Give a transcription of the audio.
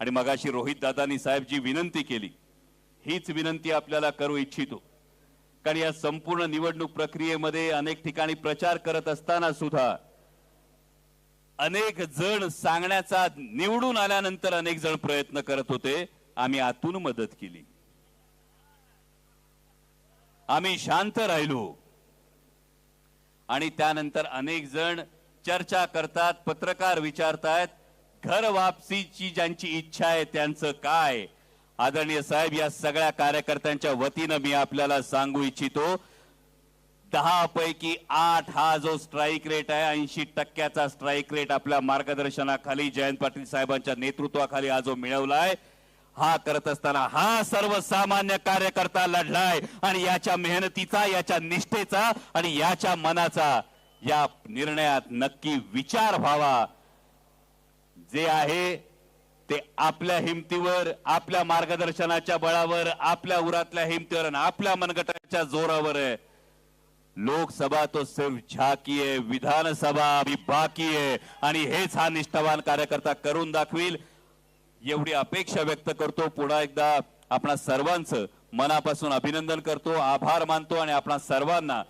आणि मगाशी रोहित दादानी साहेब जी विनंती केली. हीच विनंती आपल्याला करू इच्छितो. कारण या संपूर्ण निवडणूक प्रक्रियेमध्ये अनेक ठिकाणी प्रचार करत असताना सुद्धा अनेक जण सांगण्याचा निवडून आल्यानंतर अनेक जण प्रयत्न करत होते. आम्ही आतून मदत केली. आम्ही शांत राहिलो. आणि त्यानंतर अनेक जण चर्चा करतात पत्रकार विचारतायत घर वापसीची ज्यांची इच्छा आहे त्यांचं काय? आदरणीय साहेब या सगळ्या कार्यकर्त्यांच्या वतीनं मी आपल्याला सांगू इच्छितो दहा पैकी आठ हा जो स्ट्राईक रेट आहे ऐंशी टक्क्याचा स्ट्राईक रेट आपल्या मार्गदर्शनाखाली जयंत पाटील साहेबांच्या नेतृत्वाखाली हा जो मिळवलाय हा करत असताना हा सर्वसामान्य कार्यकर्ता लढलाय आणि याच्या मेहनतीचा याच्या निष्ठेचा आणि याच्या मनाचा या निर्णयात नक्की विचार व्हावा. जे आहे ते आपल्या हिमतीवर आपल्या मार्गदर्शनाच्या बळावर आपल्या उरातल्या हिमतीवर आणि आपल्या मनगटाच्या जोरावर आहे. लोकसभा तो सिर्फ झाकी आहे विधानसभा अभी बाकी आहे. आणि हेच हा निष्ठावान कार्यकर्ता करून दाखवील. एवढी अपेक्षा व्यक्त करतो. पुन्हा एकदा आपणा सर्वांचं मनापासून अभिनंदन करतो. आभार मानतो आणि आपणा सर्वांना